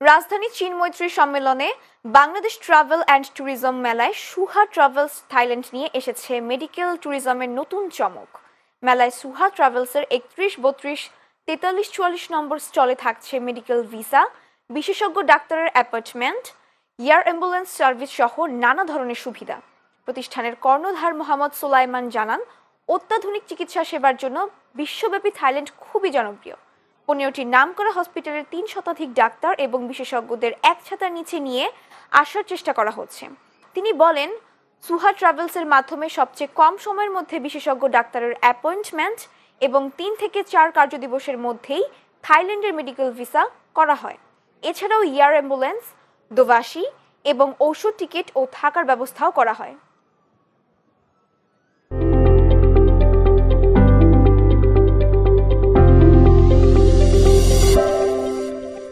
রাজধানী চীন মৈত্রী সম্মেলনে বাংলাদেশ ট্রাভেল অ্যান্ড ট্যুরিজম মেলায় সুহা ট্রাভেলস থাইল্যান্ড নিয়ে এসেছে মেডিকেল ট্যুরিজমের নতুন চমক। মেলায় সুহা ট্রাভেলসের একত্রিশ, বত্রিশ, তেতাল্লিশ, চুয়াল্লিশ নম্বর স্টলে থাকছে মেডিকেল ভিসা, বিশেষজ্ঞ ডাক্তারের অ্যাপয়েন্টমেন্ট, এয়ার অ্যাম্বুলেন্স সার্ভিস সহ নানা ধরনের সুবিধা। প্রতিষ্ঠানের কর্ণধার মোহাম্মদ সুলাইমান জানান, অত্যাধুনিক চিকিৎসা সেবার জন্য বিশ্বব্যাপী থাইল্যান্ড খুবই জনপ্রিয়। পনেরোটি নামকরা হসপিটালের তিন শতাধিক ডাক্তার এবং বিশেষজ্ঞদের এক ছাতার নিচে নিয়ে আসার চেষ্টা করা হচ্ছে। তিনি বলেন, সুহা ট্রাভেলসের মাধ্যমে সবচেয়ে কম সময়ের মধ্যে বিশেষজ্ঞ ডাক্তারের অ্যাপয়েন্টমেন্ট এবং তিন থেকে চার কার্যদিবসের মধ্যেই থাইল্যান্ডের মেডিকেল ভিসা করা হয়। এছাড়াও ইয়ার অ্যাম্বুলেন্স দোভাসি এবং ঔষধ টিকিট ও থাকার ব্যবস্থাও করা হয়।